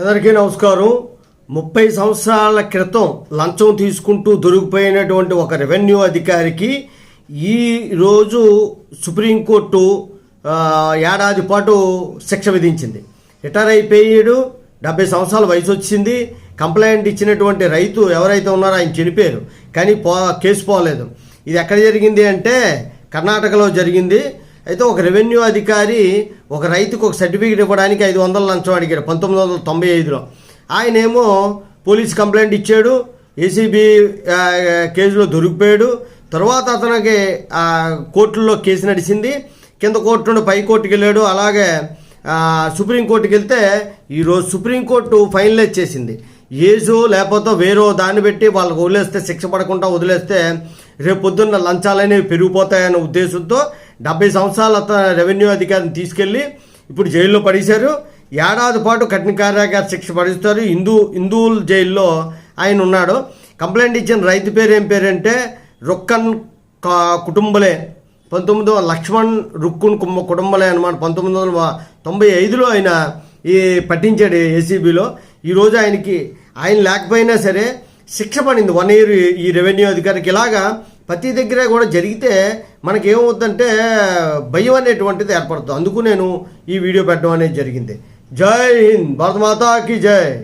అందరికీ నమస్కారం. ముప్పై సంవత్సరాల క్రితం లంచం తీసుకుంటూ దొరికిపోయినటువంటి ఒక రెవెన్యూ అధికారికి ఈ రోజు సుప్రీంకోర్టు ఏడాది పాటు శిక్ష విధించింది. రిటైర్ అయిపోయాడు. డెబ్బై సంవత్సరాల వయసు వచ్చింది. కంప్లైంట్ ఇచ్చినటువంటి రైతు ఎవరైతే ఉన్నారో ఆయన చనిపోయారు. కానీ పో కేసు పోలేదు. ఇది ఎక్కడ జరిగింది అంటే కర్ణాటకలో జరిగింది. అయితే ఒక రెవెన్యూ అధికారి ఒక రైతుకు ఒక సర్టిఫికేట్ ఇవ్వడానికి ఐదు వందల లంచం అడిగాడు పంతొమ్మిది వందల తొంభై ఐదులో. ఆయనేమో పోలీస్ కంప్లైంట్ ఇచ్చాడు ఏసీబీ కేసులో దొరికిపోయాడు. తర్వాత అతనికి ఆ, కోర్టుల్లో కేసు నడిచింది. కింద కోర్టు నుండి పై కోర్టుకి వెళ్ళాడు. అలాగే సుప్రీంకోర్టుకి వెళ్తే ఈరోజు సుప్రీంకోర్టు ఫైనలైజ్ చేసింది. ఏజో లేకపోతే వేరో దాన్ని పెట్టి వాళ్ళకి వదిలేస్తే శిక్ష పడకుండా వదిలేస్తే రేపు పొద్దున్న లంచాలనేవి పెరిగిపోతాయనే ఉద్దేశంతో డెబ్బై సంవత్సరాల అతను రెవెన్యూ అధికారిని తీసుకెళ్ళి ఇప్పుడు జైల్లో పడేశారు. ఏడాది పాటు కఠిన కార్యాగార శిక్ష పడుస్తారు. హిందూ హిందువుల జైల్లో ఆయన ఉన్నాడు. కంప్లైంట్ ఇచ్చిన రైతు పేరు ఏం పేరంటే రుక్కన్ కా- కుటుంబలే. పంతొమ్మిది వందల లక్ష్మణ్ రుక్కున్ కుమ్మ కుటుంబలే అనమాట పంతొమ్మిది వందల తొంభై ఐదులో ఆయన ఈ పట్టించాడు ఏసీబీలో. ఈరోజు ఆయనకి ఆయన లేకపోయినా సరే శిక్ష పడింది. వన్ ఇయర్ ఈ రెవెన్యూ అధికారికి. ఇలాగా ప్రతి దగ్గర కూడా జరిగితే మనకి ఏమవుతుందంటే భయం అనేటువంటిది ఏర్పడుతుంది. అందుకు నేను ఈ వీడియో పెట్టడం అనేది జరిగింది. జై హింద్. భారతమాతాకి జై.